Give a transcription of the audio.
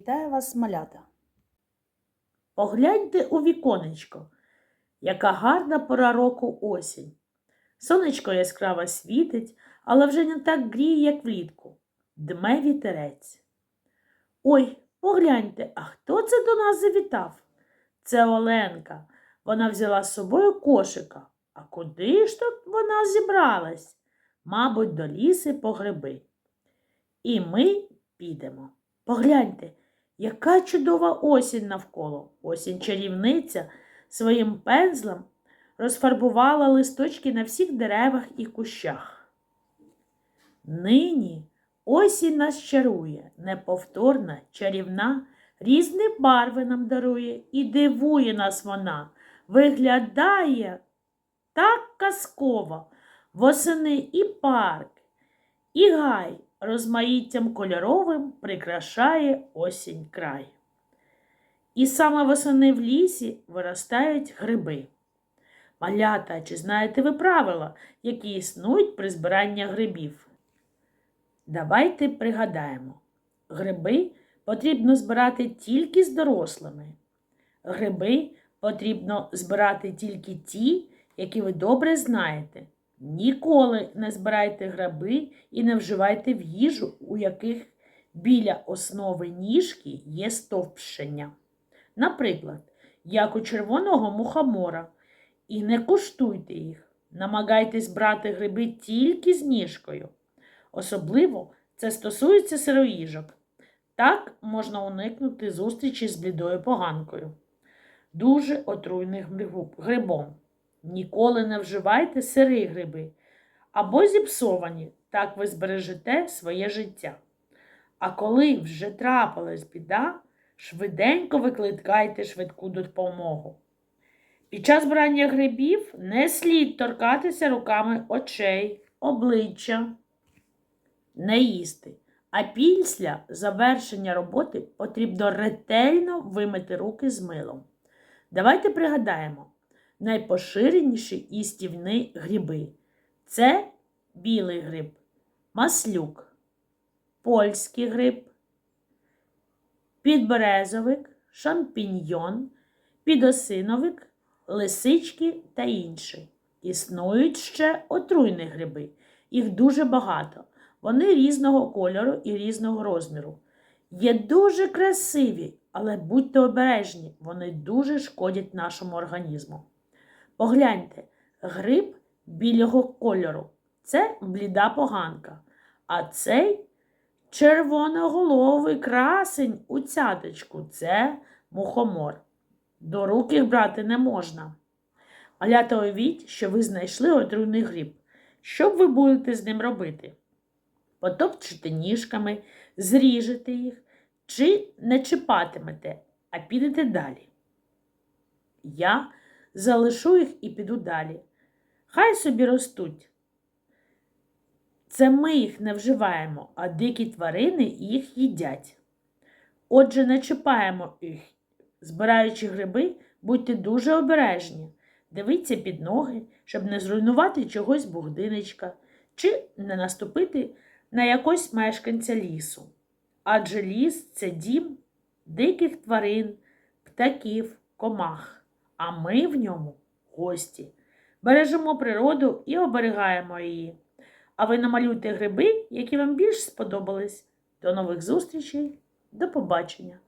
Вітаю вас, малята. Погляньте у віконечко, яка гарна пора року осінь. Сонечко яскраво світить, але вже не так гріє, як влітку. Дме вітерець. Ой, погляньте, а хто це до нас завітав? Це Оленка. Вона взяла з собою кошика. А куди ж тут вона зібралась? Мабуть, до ліси по гриби. І ми підемо. Погляньте, яка чудова осінь навколо. Осінь чарівниця своїм пензлем розфарбувала листочки на всіх деревах і кущах. Нині осінь нас чарує, неповторна, чарівна, різні барви нам дарує і дивує нас вона, виглядає так казково, восени і парк, і гай розмаїттям кольоровим прикрашає осінь край. І саме восени в лісі виростають гриби. Малята, чи знаєте ви правила, які існують при збиранні грибів? Давайте пригадаємо. Гриби потрібно збирати тільки з дорослими. Гриби потрібно збирати тільки ті, які ви добре знаєте. Ніколи не збирайте гриби і не вживайте в їжу, у яких біля основи ніжки є стовпшення. Наприклад, як у червоного мухомора. І не куштуйте їх. Намагайтесь брати гриби тільки з ніжкою. Особливо це стосується сироїжок. Так можна уникнути зустрічі з блідою поганкою. Дуже отруйним грибом. Ніколи не вживайте сирі гриби або зіпсовані, так ви збережете своє життя. А коли вже трапилась біда, швиденько викликайте швидку допомогу. Під час брання грибів не слід торкатися руками очей, обличчя, не їсти. А після завершення роботи потрібно ретельно вимити руки з милом. Давайте пригадаємо найпоширеніші їстівні гриби. Це білий гриб, маслюк, польський гриб, підберезовик, шампіньйон, підосиновик, лисички та інші. Існують ще отруйні гриби. Їх дуже багато. Вони різного кольору і різного розміру. Є дуже красиві, але будьте обережні, вони дуже шкодять нашому організму. Погляньте, гриб білого кольору це бліда поганка, а цей червоноголовий красень у цяточку це мухомор. До рук їх брати не можна. Малята уявіть, що ви знайшли отруйний гриб. Що б ви будете з ним робити? Потопчете ніжками, зріжете їх чи не чіпатимете, а підете далі. Я залишу їх і піду далі. Хай собі ростуть. Це ми їх не вживаємо, а дикі тварини їх їдять. Отже, не чіпаємо їх. Збираючи гриби, будьте дуже обережні. Дивіться під ноги, щоб не зруйнувати чогось будиночка чи не наступити на якось мешканця лісу. Адже ліс це дім диких тварин, птахів, комах, а ми в ньому гості. Бережемо природу і оберігаємо її. А ви намалюйте гриби, які вам більш сподобались. До нових зустрічей, до побачення!